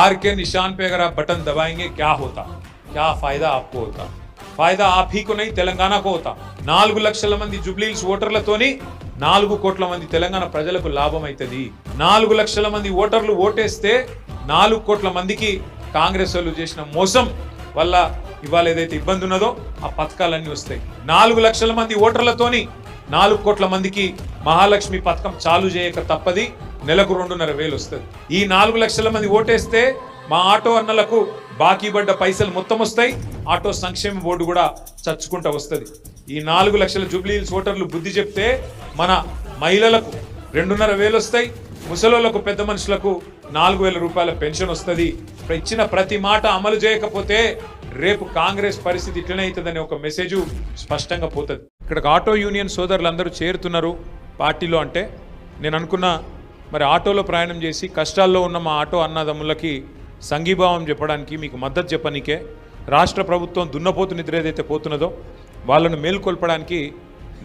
हार के निशान पे अगर आप बटन दबाएंगे क्या होता क्या फायदा आपको होता फायदा आप ही को नहीं తెలంగాణ को होता నాలుగు లక్షల మంది జుబ్లీల్స్ ఓటర్లతోని నాలుగు కోట్ల మంది తెలంగాణ ప్రజలకు లాభం అవుతుంది నాలుగు లక్షల మంది ఓటర్లు ఓటేస్తే నాలుగు కోట్ల మందికి కాంగ్రెస్ వాళ్ళు చేసిన మోసం వల్ల ఇవాళ ఏదైతే ఇబ్బంది ఉన్నదో ఆ పథకాలన్నీ వస్తాయి నాలుగు లక్షల మంది ఓటర్లతోని నాలుగు కోట్ల మందికి మహాలక్ష్మి పథకం చాలు చేయక తప్పది నెలకు రెండున్నర వేలు వస్తుంది. ఈ నాలుగు లక్షల మంది ఓటేస్తే మా ఆటో అన్నలకు బాకీ పడ్డ పైసలు మొత్తం వస్తాయి. ఆటో సంక్షేమ బోర్డు కూడా చచ్చుకుంటా వస్తుంది. ఈ నాలుగు లక్షల జూబ్లీ ఓటర్లు బుద్ధి చెప్తే మన మహిళలకు రెండున్నర వేలు వస్తాయి. ముసలోళ్ళకు పెద్ద మనుషులకు నాలుగు వేల రూపాయల పెన్షన్ వస్తుంది. ఇచ్చిన ప్రతి మాట అమలు చేయకపోతే రేపు కాంగ్రెస్ పరిస్థితి ఇట్లనే అవుతుందనే ఒక మెసేజ్ స్పష్టంగా పోతుంది. ఇక్కడ ఆటో యూనియన్ సోదరులు అందరూ చేరుతున్నారు పార్టీలో అంటే. నేను అనుకున్నా మరి ఆటోలో ప్రయాణం చేసి కష్టాల్లో ఉన్న మా ఆటో అన్నదమ్ములకి సంఘీభావం చెప్పడానికి మీకు మద్దతు చెప్పనీకే రాష్ట్ర ప్రభుత్వం దున్నపోతు నిద్ర ఏదైతే పోతున్నదో వాళ్ళను మేల్కొల్పడానికి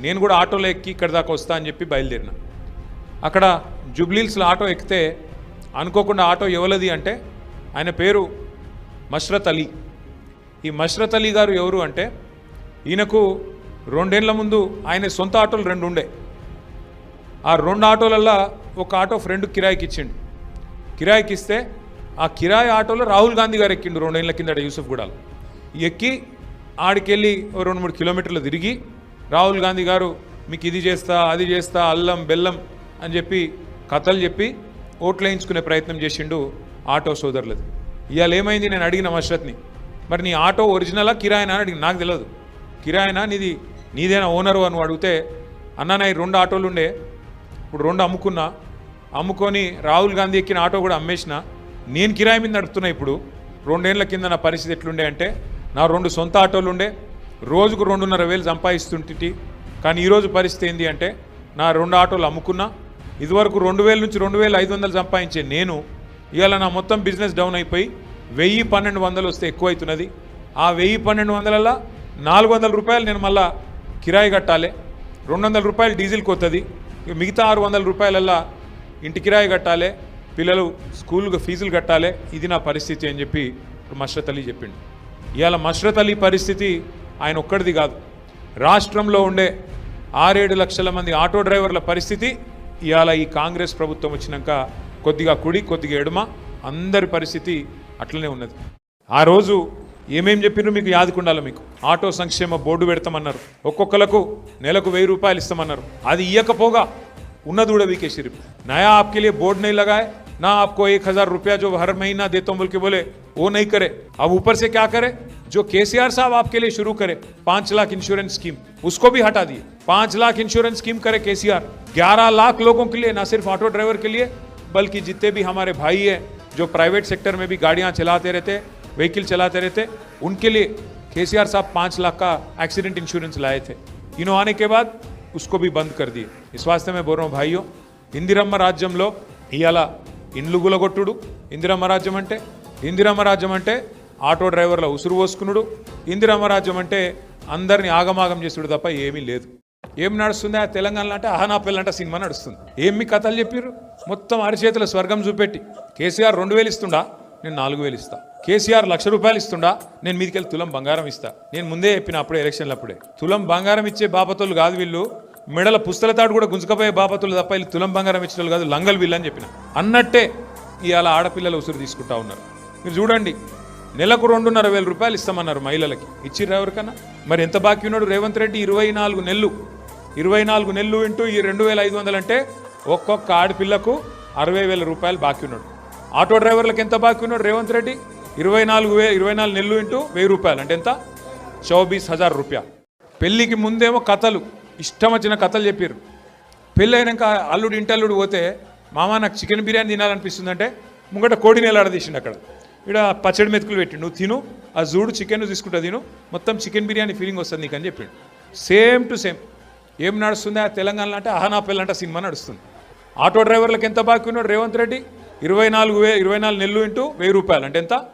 నేను కూడా ఆటోలో ఎక్కి ఇక్కడ దాకా వస్తా అని చెప్పి బయలుదేరిన. అక్కడ జుబ్లీల్స్లో ఆటో ఎక్కితే అనుకోకుండా ఆటో ఎవలది అంటే ఆయన పేరు మష్రత్ అలీ. ఈ మష్రత్ అలీ గారు ఎవరు అంటే ఈయనకు రెండేళ్ళ ముందు ఆయన సొంత ఆటోలు రెండు ఉండే. ఆ రెండు ఆటోలల్లో ఒక ఆటో ఫ్రెండ్ కిరాయికి ఇచ్చిండు కిరాయికి ఇస్తే ఆ కిరాయి ఆటోలో రాహుల్ గాంధీ గారు ఎక్కిండు రెండేళ్ళ కిందట యూసుఫ్ గూడాలు. ఎక్కి ఆడికెళ్ళి రెండు మూడు కిలోమీటర్లు తిరిగి రాహుల్ గాంధీ గారు మీకు ఇది చేస్తా అది చేస్తా అల్లం బెల్లం అని చెప్పి కథలు చెప్పి ఓట్లు వేయించుకునే ప్రయత్నం చేసిండు ఆటో సోదరులది. ఇవాళ ఏమైంది? నేను అడిగిన మషరత్ని మరి నీ ఆటో ఒరిజినలా కిరాయనా? అని అడిగి నాకు తెలియదు కిరాయనా? నీది నీదేనా? ఓనరు? అని అడిగితే అన్న నా ఈ రెండు ఆటోలు ఉండే ఇప్పుడు రెండు అమ్ముకున్నా అమ్ముకొని రాహుల్ గాంధీ ఎక్కిన ఆటో కూడా అమ్మేసిన. నేను కిరాయి మీద నడుపుతున్నా ఇప్పుడు. రెండేళ్ళ కింద నా పరిస్థితి ఎట్లుండే అంటే నా రెండు సొంత ఆటోలు ఉండే. రోజుకు రెండున్నర వేలు సంపాదిస్తుంటి కానీ ఈరోజు పరిస్థితి ఏంటి అంటే నా రెండు ఆటోలు అమ్ముకున్నా. ఇదివరకు రెండు వేల నుంచి రెండు వేల ఐదు వందలు సంపాదించే నేను ఇవాళ నా మొత్తం బిజినెస్ డౌన్ అయిపోయి వెయ్యి పన్నెండు వందలు వస్తే ఎక్కువ అవుతున్నది. ఆ వెయ్యి పన్నెండు వందలల్లో నాలుగు వందల రూపాయలు నేను మళ్ళా కిరాయి కట్టాలి. రెండు వందల రూపాయలు డీజిల్కి వస్తుంది మిగతా ఆరు వందల రూపాయలల్లా ఇంటి కిరాయి కట్టాలి పిల్లలు స్కూల్కి ఫీజులు కట్టాలి ఇది నా పరిస్థితి అని చెప్పి ఇప్పుడు మష్రత్ అలీ చెప్పిండు. ఇవాళ మష్రత్ అలీ పరిస్థితి ఆయన ఒక్కడిది కాదు. రాష్ట్రంలో ఉండే ఆరేడు లక్షల మంది ఆటో డ్రైవర్ల పరిస్థితి ఇవాళ ఈ కాంగ్రెస్ ప్రభుత్వం వచ్చినాక కొద్దిగా కుడి కొద్దిగా ఎడుమ అందరి పరిస్థితి అట్లనే ఉన్నది. ఆ రోజు ఏమేం చెప్పినో మీకు యాదుకుండాలి మీకు? ఆటో సంక్షేమ బోర్డు పెడతామన్నారు. ఒక్కొక్కలకు నెలకు వెయ్యి రూపాయలు ఇస్తామన్నారు. అది ఇయ్యకపోగా उन्नदुड़े भी के सिर्फ़। नया आपके लिए बोर्ड नहीं लगाए, ना आपको एक हज़ार रुपया जो हर महीना देता हूँ बोल के बोले, वो नहीं करे। अब ऊपर से क्या करे? जो केसीआर साहब आपके लिए शुरू करे, पाँच लाख इंश्योरेंस स्कीम उसको भी हटा दिए। पाँच लाख इंश्योरेंस स्कीम करे केसीआर। ग्यारह लाख लोगों के लिए, ना सिर्फ़ ऑटो ड्राइवर के लिए, बल्कि जितने भी हमारे भाई है, जो प्राइवेट सेक्टर में भी गाड़ियाँ चलाते रहते व्हीकल चलाते रहते, उनके लिए केसीआर साहब पाँच लाख का एक्सीडेंट इंश्योरेंस लाए थे। इन्हों आने के बाद उसको भी बंद कर दिए। విశ్వాసమే వాస్తవమే భాయ్యో. ఇందిరమ్మ రాజ్యంలో ఇవాళ ఇండ్లు గులగొట్టుడు. ఇందిరమ్మ రాజ్యం అంటే ఇందిరమ్మ రాజ్యం అంటే ఆటో డ్రైవర్ల ఉసురు పోసుకునుడు. ఇందిరమ్మ రాజ్యం అంటే అందరిని ఆగమాగం చేసుడు తప్ప ఏమీ లేదు. ఏం నడుస్తుంది? ఆ తెలంగాణలో అంటే అహనా అంటే సినిమా నడుస్తుంది. ఏమి కథలు చెప్పారు మొత్తం అరిచేతుల స్వర్గం చూపెట్టి. కేసీఆర్ రెండు వేలు ఇస్తుండా? నేను నాలుగు వేలు ఇస్తా. కేసీఆర్ లక్ష రూపాయలు ఇస్తుండా? నేను మీదికెళ్ళి తులం బంగారం ఇస్తా. నేను ముందే చెప్పిన అప్పుడే ఎలక్షన్లు అప్పుడే తులం బంగారం ఇచ్చే బాపతోళ్ళు కాదు వీళ్ళు. మెడల పుస్తల తాడు కూడా గుంజుకపోయే బాపతులు తప్ప వీళ్ళు తులం బంగారం ఇచ్చిన కాదు లంగలు వీళ్ళని అని చెప్పిన. అన్నట్టే ఇవాళ ఆడపిల్లలు ఉసురు తీసుకుంటా ఉన్నారు. మీరు చూడండి నెలకు రెండున్నర వేల రూపాయలు ఇస్తామన్నారు మహిళలకి. ఇచ్చిర్రా ఎవరికన్నా? మరి ఎంత బాకీ ఉన్నాడు రేవంత్ రెడ్డి? ఇరవై నాలుగు నెలలు. ఇరవై నాలుగు నెలలు ఇంటూ ఈ రెండు వేల ఐదు వందలు అంటే ఒక్కొక్క ఆడపిల్లకు అరవై వేల రూపాయలు బాకీ ఉన్నాడు. ఆటో డ్రైవర్లకు ఎంత బాకీ ఉన్నాడు రేవంత్ రెడ్డి? ఇరవై నాలుగు వే ఇరవై నాలుగు నెలలు ఇంటూ వెయ్యి రూపాయలు. అంటే ఎంత? చౌబీస్ హజార్ రూపాయలు. పెళ్ళికి ముందేమో కథలు. ఇష్టం వచ్చిన కథలు చెప్పారు పెళ్ళైనాక అల్లుడు ఇంటల్లుడు పోతే మామ నాకు చికెన్ బిర్యానీ తినాలనిపిస్తుంది అంటే ముంగట కోడి తీసిండు అక్కడ. ఇక్కడ పచ్చడి మెతుకులు పెట్టి నువ్వు తిను ఆ జూడు చికెన్ తీసుకుంటా తిను మొత్తం చికెన్ బిర్యానీ ఫీలింగ్ వస్తుంది నీకు అని చెప్పిండు. Same to same. ఏం నడుస్తుంది ఆ తెలంగాణలో అంటే అహనా పెళ్ళంట సినిమా నడుస్తుంది. ఆటో డ్రైవర్లకు ఎంత బాకీ ఉన్నాడు రేవంత్ రెడ్డి? ఇరవై నాలుగు వే ఇరవై నాలుగు నెలలు ఇంటూ వెయ్యి రూపాయలు. అంటే ఎంత?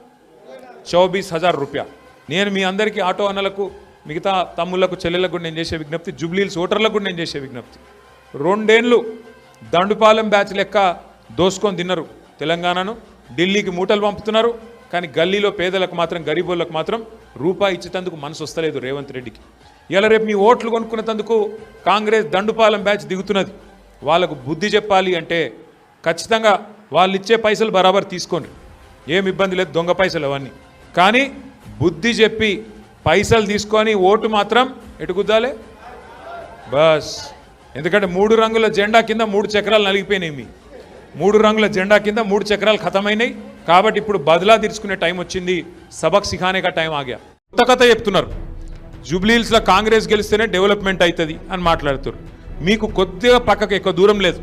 చౌబీస్ హజార్ రూపాయ నేను మీ అందరికీ ఆటో అన్నలకు మిగతా తమ్ముళ్ళకు చెల్లెలకు కూడా నేను చేసే విజ్ఞప్తి జూబ్లీల్స్ ఓటర్లకు కూడా నేను చేసే విజ్ఞప్తి. రెండేళ్ళు దండుపాలెం బ్యాచ్ లెక్క దోసుకొని తిన్నారు తెలంగాణను. ఢిల్లీకి మూటలు పంపుతున్నారు కానీ గల్లీలో పేదలకు మాత్రం గరీబులకు మాత్రం రూపాయి ఇచ్చేటందుకు మనసు వస్తలేదు రేవంత్ రెడ్డికి. ఇలా రేపు మీ ఓట్లు కొనుక్కునేందుకు కాంగ్రెస్ దండుపాలెం బ్యాచ్ దిగుతున్నది. వాళ్ళకు బుద్ధి చెప్పాలి అంటే ఖచ్చితంగా వాళ్ళు ఇచ్చే పైసలు బరాబర్ తీసుకోండి. ఏం ఇబ్బంది లేదు దొంగ పైసలు అవన్నీ. కానీ బుద్ధి చెప్పి పైసలు తీసుకొని ఓటు మాత్రం ఎటుకుద్దాలే బస్. ఎందుకంటే మూడు రంగుల జెండా కింద మూడు చక్రాలు నలిగిపోయినాయి మీ మూడు రంగుల జెండా కింద మూడు చక్రాలు ఖతమైనాయి. కాబట్టి ఇప్పుడు బదులా తీర్చుకునే టైం వచ్చింది. సబక్ సిఖానేగా టైం ఆగా కొత్త కథ చెప్తున్నారు. జూబ్లీహిల్స్లో కాంగ్రెస్ గెలిస్తేనే డెవలప్మెంట్ అవుతుంది అని మాట్లాడుతారు మీకు కొద్దిగా పక్కకు ఎక్కువ దూరం లేదు.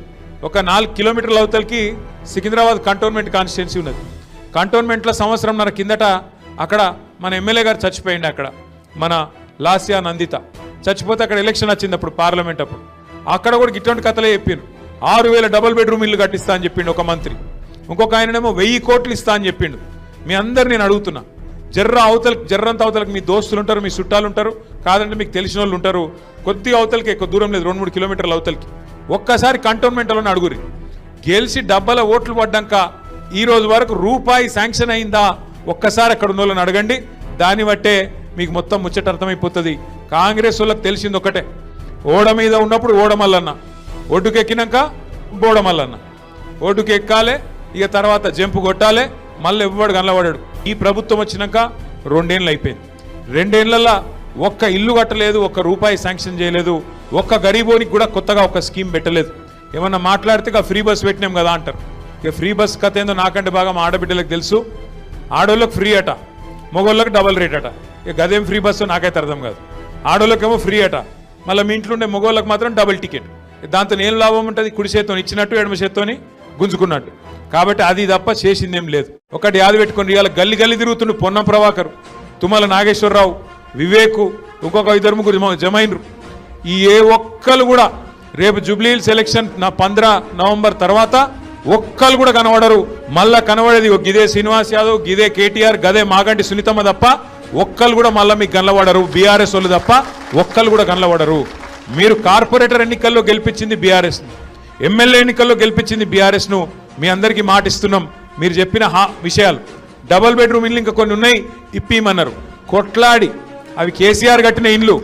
ఒక నాలుగు కిలోమీటర్ల అవతలకి సికింద్రాబాద్ కంటోన్మెంట్ కాన్స్టిట్యున్సీ ఉన్నది. కంటోన్మెంట్లో సంవత్సరంన్నర కిందట అక్కడ మన ఎమ్మెల్యే గారు చచ్చిపోయింది అక్కడ. మన లాస్యా నందిత. చచ్చిపోతే అక్కడ ఎలక్షన్ వచ్చింది అప్పుడు పార్లమెంట్ అప్పుడు. అక్కడ కూడా ఇటువంటి కథలే చెప్పారు ఆరు వేల డబుల్ బెడ్రూమ్ ఇల్లు కట్టిస్తా అని చెప్పిండు ఒక మంత్రి. ఇంకొక ఆయననేమో వెయ్యి కోట్లు ఇస్తా అని చెప్పిండు. మీ అందరు నేను అడుగుతున్నా. జర్ర అవతలకి జర్రంత అవతలకి మీ దోస్తులు ఉంటారు మీ చుట్టాలు ఉంటారు. కాదంటే మీకు తెలిసిన వాళ్ళు ఉంటారు. కొద్దిగా అవతలకి ఎక్కువ దూరం లేదు రెండు మూడు కిలోమీటర్ల అవతలకి. ఒక్కసారి కంటోన్మెంట్లోనే అడుగురి గెలిచి డబ్బల ఓట్లు పడ్డాక ఈ రోజు వరకు రూపాయి శాంక్షన్ అయిందా? ఒక్కసారి అక్కడ ఉన్న వాళ్ళని అడగండి. దాన్ని బట్టే మీకు మొత్తం ముచ్చట అర్థమైపోతుంది. కాంగ్రెస్ వాళ్ళకి తెలిసింది ఒకటే. ఓడ మీద ఉన్నప్పుడు ఓడమల్లన్న ఒడ్డుకెక్కినాక బోడమల్లన్న ఓటుకి ఎక్కాలే ఇక తర్వాత జంపు కొట్టాలే మళ్ళీ ఎవ్వడు కనలబడాడు ఈ ప్రభుత్వం వచ్చినాక రెండేళ్ళు అయిపోయింది. రెండేళ్ళలో ఒక్క ఇల్లు కట్టలేదు ఒక్క రూపాయి శాంక్షన్ చేయలేదు ఒక్క గరీబోనికి కూడా కొత్తగా ఒక స్కీమ్ పెట్టలేదు. ఏమన్నా మాట్లాడితే ఇక ఫ్రీ బస్ పెట్టినాం కదా అంటారు. ఇక ఫ్రీ బస్ కథ ఏందో నాకంటే బాగా మా ఆడబిడ్డలకు తెలుసు. ఆడోళ్ళకి ఫ్రీ అట మగవాళ్ళకి డబల్ రేట్ అట. ఇక గదేం ఫ్రీ బస్సు నాకైతే అర్థం కాదు. ఆడోళ్ళకేమో ఫ్రీ అట మళ్ళీ మీ ఇంట్లో ఉండే మగవాళ్ళకి మాత్రం డబుల్ టికెట్. దాంతో ఏం లాభం ఉంటుంది? కుడి చేత్తో ఇచ్చినట్టు ఎడమ చేత్తోని గుంజుకున్నట్టు. కాబట్టి అది తప్ప చేసిందేం లేదు. ఒకటి యాద పెట్టుకుని ఇవాళ గల్లి గల్లి తిరుగుతుండు పొన్నం ప్రభాకర్ తుమ్మల నాగేశ్వరరావు వివేకు ఇంకొక ఇద్దరు ముగ్గురు జమ- జమైనరు ఈ ఏ ఒక్కరు కూడా రేపు జూబ్లీహిల్ సెలక్షన్ నా పంద్ర నవంబర్ తర్వాత ఒక్కరు కూడా కనబడరు. మళ్ళా కనబడేది గిదే శ్రీనివాస్ యాదవ్ గిదే కేటీఆర్ గదే మాగంటి సునీతమ్మ తప్ప ఒక్కరు కూడా మళ్ళీ మీకు కనబడరు బీఆర్ఎస్ వాళ్ళు తప్ప ఒక్కరు కూడా కనబడరు మీరు కార్పొరేటర్ ఎన్నికల్లో గెలిపించింది బీఆర్ఎస్ ఎమ్మెల్యే ఎన్నికల్లో గెలిపించింది బీఆర్ఎస్ను మీ అందరికీ మాటిస్తున్నాం మీరు చెప్పిన హా విషయాలు. డబల్ బెడ్రూమ్ ఇల్లు ఇంకా కొన్ని ఉన్నాయి. ఇప్పిమన్నారు. కొట్లాడి. అవి కేసీఆర్ కట్టిన ఇండ్లు.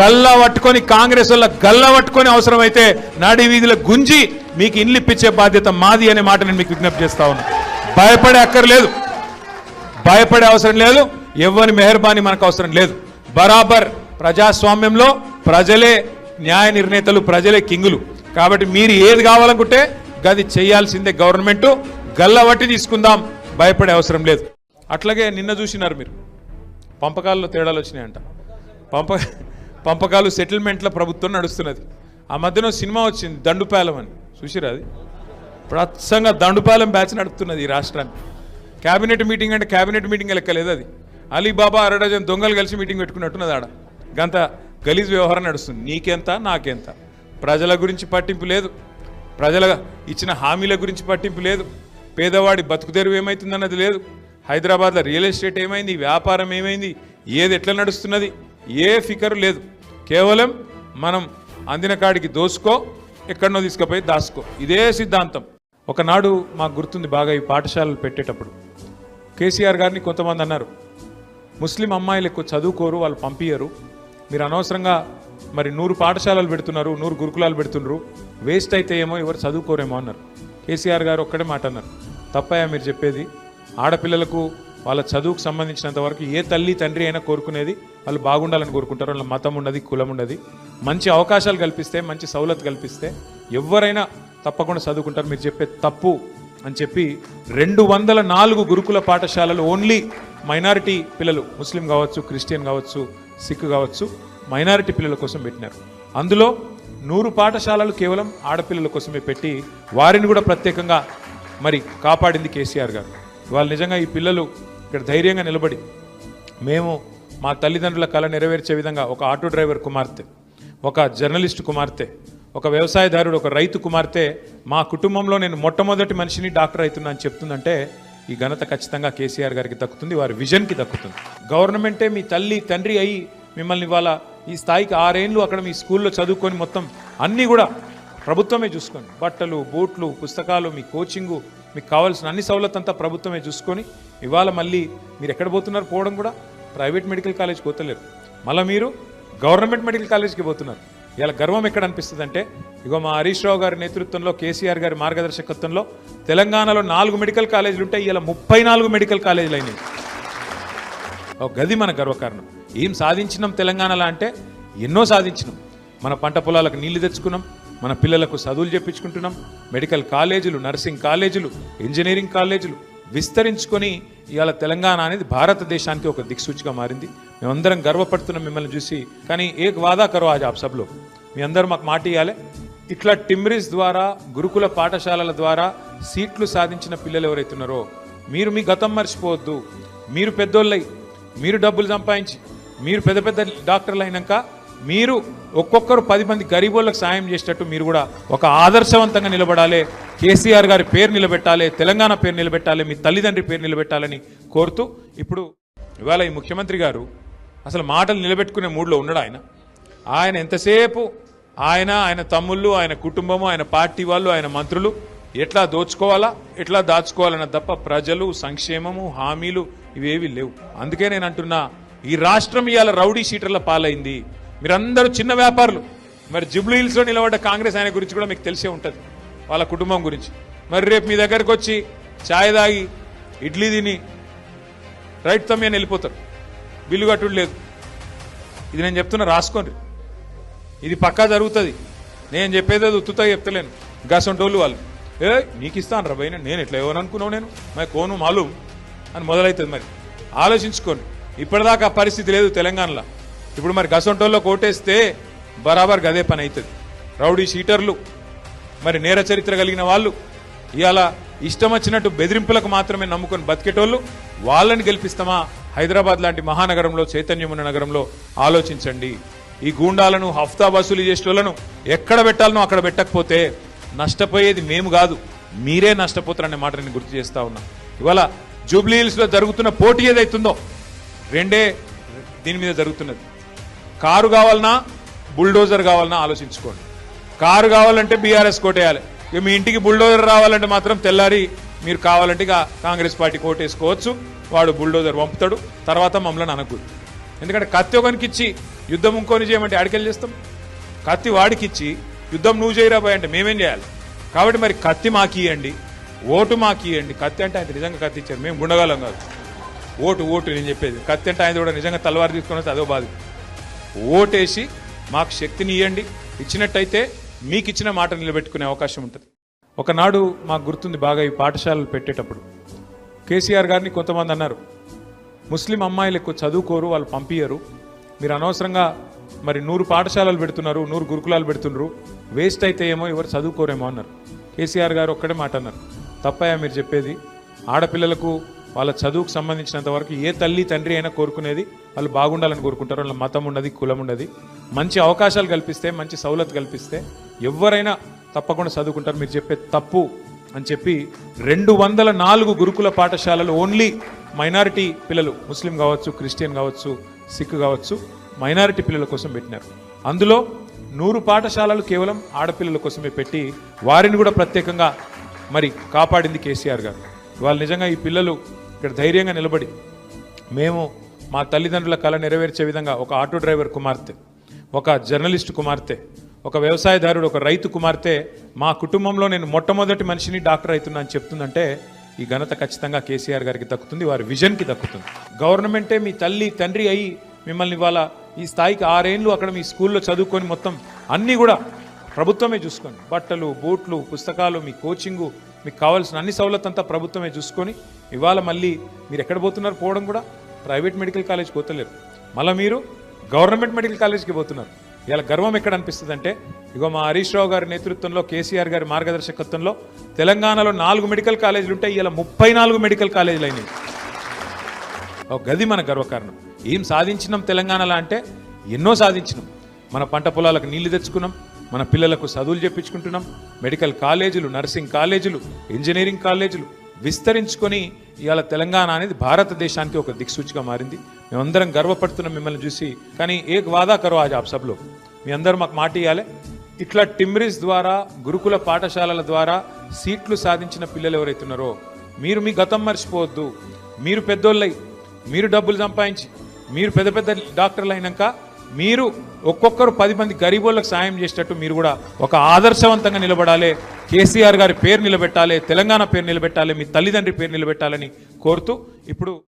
గల్లా పట్టుకొని కాంగ్రెస్ వల్ల గల్లా పట్టుకొని అవసరమైతే నాడీ వీధిలో గుంజి మీకు ఇండ్లు ఇప్పించే బాధ్యత మాది అనే మాట నేను మీకు విజ్ఞప్తి చేస్తా ఉన్నా. భయపడే అక్కర్లేదు. భయపడే అవసరం లేదు. ఎవరి మెహర్బానీ మనకు అవసరం లేదు. బరాబర్ ప్రజాస్వామ్యంలో ప్రజలే న్యాయ నిర్ణేతలు ప్రజలే కింగులు. కాబట్టి మీరు ఏది కావాలనుకుంటే గది చేయాల్సిందే గవర్నమెంట్. గల్లవట్టి తీసుకుందాం. భయపడే అవసరం లేదు. అట్లాగే నిన్న చూసినారు మీరు. పంపకాల్లో తేడాలు వచ్చినాయంట. పంప పంపకాలు సెటిల్మెంట్ల ప్రభుత్వం నడుస్తున్నది. ఆ మధ్యన సినిమా వచ్చింది దండుపాలెం అని. చూసిరా అది? ప్రత్సంగా దండుపాలెం బ్యాచ్ నడుపుతున్నది ఈ రాష్ట్రాన్ని క్యాబినెట్ మీటింగ్ అంటే క్యాబినెట్ మీటింగ్ లెక్కలేదు అది. అలీబాబా అరడజన్ దొంగలు కలిసి మీటింగ్ పెట్టుకున్నట్టున్నది ఆడ. గంత గలీజ్ వ్యవహారం నడుస్తుంది. నీకెంత నాకెంత? ప్రజల గురించి పట్టింపు లేదు. ప్రజల ఇచ్చిన హామీల గురించి పట్టింపు లేదు. పేదవాడి బతుకుదెరువు ఏమవుతుందన్నది లేదు. హైదరాబాద్లో రియల్ ఎస్టేట్ ఏమైంది? వ్యాపారం ఏమైంది? ఏది ఎట్లా నడుస్తున్నది? ఏ ఫికరు లేదు. కేవలం మనం అందిన కాడికి దోసుకో ఎక్కడనో తీసుకుపోయి దాసుకో. ఇదే సిద్ధాంతం. ఒకనాడు మాకు గుర్తుంది బాగా ఈ పాఠశాలలు పెట్టేటప్పుడు. కేసీఆర్ గారిని కొంతమంది అన్నారు ముస్లిం అమ్మాయిలు ఎక్కువ చదువుకోరు వాళ్ళు పంపించరు మీరు అనవసరంగా మరి నూరు పాఠశాలలు పెడుతున్నారు నూరు గురుకులాలు పెడుతున్నారు. వేస్ట్ అయితే ఏమో ఎవరు చదువుకోరేమో అన్నారు. కేసీఆర్ గారు ఒక్కడే మాట అన్నారు తప్పయా మీరు చెప్పేది? ఆడపిల్లలకు వాళ్ళ చదువుకు సంబంధించినంత వరకు ఏ తల్లి తండ్రి అయినా కోరుకునేది వాళ్ళు బాగుండాలని కోరుకుంటారు. వాళ్ళ మతం ఉండదు కులం ఉండదు మంచి అవకాశాలు కల్పిస్తే మంచి సౌలత్ కల్పిస్తే ఎవరైనా తప్పకుండా చదువుకుంటారు. మీరు చెప్పే తప్పు అని చెప్పి రెండు వందల నాలుగు గురుకుల పాఠశాలలు ఓన్లీ మైనారిటీ పిల్లలు ముస్లిం కావచ్చు క్రిస్టియన్ కావచ్చు సిక్ కావచ్చు మైనారిటీ పిల్లల కోసం పెట్టినారు. అందులో నూరు పాఠశాలలు కేవలం ఆడపిల్లల కోసమే పెట్టి వారిని కూడా ప్రత్యేకంగా మరి కాపాడింది కేసీఆర్ గారు. వాళ్ళు నిజంగా ఈ పిల్లలు ఇక్కడ ధైర్యంగా నిలబడి మేము మా తల్లిదండ్రుల కళ నెరవేర్చే విధంగా ఒక ఆటో డ్రైవర్ కుమార్తె ఒక జర్నలిస్ట్ కుమార్తె ఒక వ్యవసాయదారుడు ఒక రైతు కుమార్తె మా కుటుంబంలో నేను మొట్టమొదటి మనిషిని డాక్టర్ అవుతున్నా అని చెప్తుందంటే ఈ ఘనత ఖచ్చితంగా కేసీఆర్ గారికి దక్కుతుంది వారి విజన్కి దక్కుతుంది. గవర్నమెంటే మీ తల్లి తండ్రి అయి మిమ్మల్ని ఇవాళ ఈ స్థాయికి ఆరేళ్ళు అక్కడ మీ స్కూల్లో చదువుకొని మొత్తం అన్నీ కూడా ప్రభుత్వమే చూసుకోండి బట్టలు బూట్లు పుస్తకాలు మీ కోచింగు మీకు కావాల్సిన అన్ని సౌలతంతా అంతా ప్రభుత్వమే చూసుకొని ఇవాళ మళ్ళీ మీరు ఎక్కడ పోతున్నారు పోవడం కూడా ప్రైవేట్ మెడికల్ కాలేజ్కి పోతలేరు. మళ్ళీ మీరు గవర్నమెంట్ మెడికల్ కాలేజ్కి పోతున్నారు. ఇలా గర్వం ఎక్కడ అనిపిస్తుంది అంటే ఇగో మా హరీష్ రావు గారి నేతృత్వంలో కేసీఆర్ గారి మార్గదర్శకత్వంలో తెలంగాణలో నాలుగు మెడికల్ కాలేజీలు ఉంటాయి. ఇలా ముప్పై నాలుగు మెడికల్ కాలేజీలు అయినాయి. ఒక గది మన గర్వకారణం. ఏం సాధించినాం తెలంగాణలో అంటే ఎన్నో సాధించినాం. మన పంట పొలాలకు నీళ్ళు తెచ్చుకున్నాం. మన పిల్లలకు చదువులు చెప్పించుకుంటున్నాం. మెడికల్ కాలేజీలు నర్సింగ్ కాలేజీలు ఇంజనీరింగ్ కాలేజీలు విస్తరించుకొని ఇవాళ తెలంగాణ అనేది భారతదేశానికి ఒక దిక్సూచిగా మారింది. మేమందరం గర్వపడుతున్నాం మిమ్మల్ని చూసి. కానీ ఏక్ వాదా కరో ఆ జాబ్ సబ్లో. మీ అందరూ మాకు మాట ఇవ్వాలి ఇట్లా టిమ్రిస్ ద్వారా గురుకుల పాఠశాలల ద్వారా సీట్లు సాధించిన పిల్లలు ఎవరైతున్నారో మీరు మీ గతం మర్చిపోవద్దు. మీరు పెద్దోళ్ళై మీరు డబ్బులు సంపాదించి మీరు పెద్ద పెద్ద డాక్టర్లు అయినాక మీరు ఒక్కొక్కరు పది మంది గరీబోళ్ళకి సాయం చేసేటట్టు మీరు కూడా ఒక ఆదర్శవంతంగా నిలబడాలి. కేసీఆర్ గారి పేరు నిలబెట్టాలి తెలంగాణ పేరు నిలబెట్టాలి మీ తల్లిదండ్రి పేరు నిలబెట్టాలని కోరుతూ ఇప్పుడు ఇవాళ ఈ ముఖ్యమంత్రి గారు అసలు మాటలు నిలబెట్టుకునే మూడ్లో ఉన్నాడు ఆయన. ఆయన ఎంతసేపు ఆయన ఆయన తమ్ముళ్ళు ఆయన కుటుంబము ఆయన పార్టీ వాళ్ళు ఆయన మంత్రులు ఎట్లా దోచుకోవాలా ఎట్లా దాచుకోవాలన్న తప్ప ప్రజలు సంక్షేమము హామీలు ఇవేవి లేవు. అందుకే నేను అంటున్నా ఈ రాష్ట్రం ఇవాళ రౌడీ షీటర్ల పాలైంది. మీరందరూ చిన్న వ్యాపారులు. మరి జుబ్లీ హిల్స్లో నిలబడ్డ కాంగ్రెస్ ఆయన గురించి కూడా మీకు తెలిసే ఉంటుంది వాళ్ళ కుటుంబం గురించి. మరి రేపు మీ దగ్గరకు వచ్చి ఛాయ్ తాగి ఇడ్లీ తిని రైట్ తమ్మి అని వెళ్ళిపోతారు. బిల్లు కట్టుడు లేదు. ఇది నేను చెప్తున్నా రాసుకోండి. ఇది పక్కా జరుగుతుంది. నేను చెప్పేది అది ఉత్తుతా చెప్తలేను. గసంటోళ్ళు వాళ్ళు ఏ నీకు ఇస్తాను రా భయ్ నేను ఎట్లా ఏమనుకున్నావు నేను? మరి కోను మాలూం అని మొదలవుతుంది మరి. ఆలోచించుకోండి. ఇప్పటిదాకా పరిస్థితి లేదు తెలంగాణలో. ఇప్పుడు మరి గసంటోల్లో కోటేస్తే బరాబర్ గదే పని అవుతుంది రౌడీ షీటర్లు మరి నేర చరిత్ర కలిగిన వాళ్ళు ఇవాళ ఇష్టం వచ్చినట్టు బెదిరింపులకు మాత్రమే నమ్ముకొని బతికేటోళ్ళు వాళ్ళని గెలిపిస్తామా? హైదరాబాద్ లాంటి మహానగరంలో చైతన్యమున్న నగరంలో ఆలోచించండి. ఈ గూండాలను హఫ్తా వసూలు చేసేటోళ్ళను ఎక్కడ పెట్టాలనో అక్కడ పెట్టకపోతే నష్టపోయేది మేము కాదు మీరే నష్టపోతారనే మాట నేను గుర్తు చేస్తా ఉన్నా. ఇవాళ జూబ్లీ హిల్స్లో జరుగుతున్న పోటీ ఏదైతుందో రెండే దీని మీద జరుగుతున్నది. కారు కావాలన్నా బుల్డోజర్ కావాలన్నా ఆలోచించుకోండి. కారు కావాలంటే బీఆర్ఎస్ కోటేయాలి. ఇక మీ ఇంటికి బుల్డోజర్ రావాలంటే మాత్రం తెల్లారి మీరు కావాలంటే ఇక కాంగ్రెస్ పార్టీ కోటేసుకోవచ్చు. వాడు బుల్డోజర్ పంపుతాడు. తర్వాత మమ్మల్ని అనకూడదు ఎందుకంటే కత్తి ఒకనికి ఇచ్చి యుద్ధం ఇంకోని చేయమంటే ఆడికెళ్ళి చేస్తాం? కత్తి వాడికి ఇచ్చి యుద్ధం నువ్వు చేయరా పోయి అంటే మేమేం చేయాలి? కాబట్టి మరి కత్తి మాకు ఇవ్వండి ఓటు మాకు ఇవ్వండి కత్తి అంటే ఆయన నిజంగా కత్తి ఇచ్చారు. మేము గుండగాలం కాదు. ఓటు ఓటు నేను చెప్పేది. కత్తి అంటే ఆయన కూడా నిజంగా తలవారు తీసుకొని అదో బాధ ఓటేసి మాకు శక్తిని ఇవ్వండి ఇచ్చినట్టయితే మీకు ఇచ్చిన మాట నిలబెట్టుకునే అవకాశం ఉంటుంది. ఒకనాడు మాకు గుర్తుంది బాగా ఈ పాఠశాలలు పెట్టేటప్పుడు. కేసీఆర్ గారిని కొంతమంది అన్నారు ముస్లిం అమ్మాయిలు ఎక్కువ చదువుకోరు వాళ్ళు పంపించరు మీరు అనవసరంగా మరి నూరు పాఠశాలలు పెడుతున్నారు నూరు గురుకులాలు పెడుతున్నారు. వేస్ట్ అయితే ఏమో ఎవరు చదువుకోరేమో అన్నారు. కేసీఆర్ గారు ఒక్కడే మాట అన్నారు తప్పయా మీరు చెప్పేది? ఆడపిల్లలకు వాళ్ళ చదువుకు సంబంధించినంత వరకు ఏ తల్లి తండ్రి అయినా కోరుకునేది వాళ్ళు బాగుండాలని కోరుకుంటారు వాళ్ళ మతం ఉండదు కులం ఉండదు మంచి అవకాశాలు కల్పిస్తే మంచి సౌలత్ కల్పిస్తే ఎవరైనా తప్పకుండా చదువుకుంటారు. మీరు చెప్పే తప్పు అని చెప్పి రెండు వందల నాలుగు గురుకుల పాఠశాలలు ఓన్లీ మైనారిటీ పిల్లలు ముస్లిం కావచ్చు క్రిస్టియన్ కావచ్చు సిక్ కావచ్చు మైనారిటీ పిల్లల కోసం పెట్టినారు. అందులో నూరు పాఠశాలలు కేవలం ఆడపిల్లల కోసమే పెట్టి వారిని కూడా ప్రత్యేకంగా మరి కాపాడింది కేసీఆర్ గారు. వాళ్ళు నిజంగా ఈ పిల్లలు ఇక్కడ ధైర్యంగా నిలబడి మేము మా తల్లిదండ్రుల కళ నెరవేర్చే విధంగా ఒక ఆటో డ్రైవర్ కుమార్తె ఒక జర్నలిస్ట్ కుమార్తె ఒక వ్యవసాయదారుడు ఒక రైతు కుమార్తె మా కుటుంబంలో నేను మొట్టమొదటి మనిషిని డాక్టర్ అవుతున్నా అని చెప్తుందంటే ఈ ఘనత ఖచ్చితంగా కేసీఆర్ గారికి దక్కుతుంది వారి విజన్కి దక్కుతుంది. గవర్నమెంటే మీ తల్లి తండ్రి అయి మిమ్మల్ని ఇవాళ ఈ స్థాయికి ఆరేళ్ళు అక్కడ మీ స్కూల్లో చదువుకొని మొత్తం అన్నీ కూడా ప్రభుత్వమే చూసుకోండి బట్టలు బూట్లు పుస్తకాలు మీ కోచింగు మీకు కావాల్సిన అన్ని సౌలతంతా అంతా ప్రభుత్వమే చూసుకొని ఇవాళ మళ్ళీ మీరు ఎక్కడ పోతున్నారు పోవడం కూడా ప్రైవేట్ మెడికల్ కాలేజ్కి పోతలేరు. మళ్ళీ మీరు గవర్నమెంట్ మెడికల్ కాలేజ్కి పోతున్నారు. ఇలా గర్వం ఎక్కడ అనిపిస్తుంది అంటే ఇగో మా హరీష్ రావు గారి నేతృత్వంలో కేసీఆర్ గారి మార్గదర్శకత్వంలో తెలంగాణలో నాలుగు మెడికల్ కాలేజీలు ఉంటాయి ఇలా ముప్పై నాలుగు మెడికల్ కాలేజీలు అయినాయి. ఒక గది మన గర్వకారణం. ఏం సాధించినాం తెలంగాణలో అంటే ఎన్నో సాధించినాం. మన పంట పొలాలకు నీళ్ళు తెచ్చుకున్నాం మన పిల్లలకు చదువులు చెప్పించుకుంటున్నాం. మెడికల్ కాలేజీలు నర్సింగ్ కాలేజీలు ఇంజనీరింగ్ కాలేజీలు విస్తరించుకొని ఇవాళ తెలంగాణ అనేది భారతదేశానికి ఒక దిక్సూచిగా మారింది. మేమందరం గర్వపడుతున్నాం మిమ్మల్ని చూసి. కానీ ఏక్ వాదా కరో ఆ జాబ్ సబ్లో. మీ అందరూ మాకు మాట ఇవ్వాలి ఇట్లా టిమ్రిస్ ద్వారా గురుకుల పాఠశాలల ద్వారా సీట్లు సాధించిన పిల్లలు ఎవరైతే ఉన్నారో మీరు మీ గతం మర్చిపోవద్దు. మీరు పెద్దోళ్ళై మీరు డబ్బులు సంపాదించి మీరు పెద్ద పెద్ద డాక్టర్లు అయినాక మీరు ఒక్కొక్కరు పది మంది గరీబులకు సాయం చేసేటట్టు మీరు కూడా ఒక ఆదర్శవంతంగా నిలబడాలి. కేసీఆర్ గారి పేరు నిలబెట్టాలి. తెలంగాణ పేరు నిలబెట్టాలి. మీ తల్లిదండ్రి పేరు నిలబెట్టాలని కోరుతూ ఇప్పుడు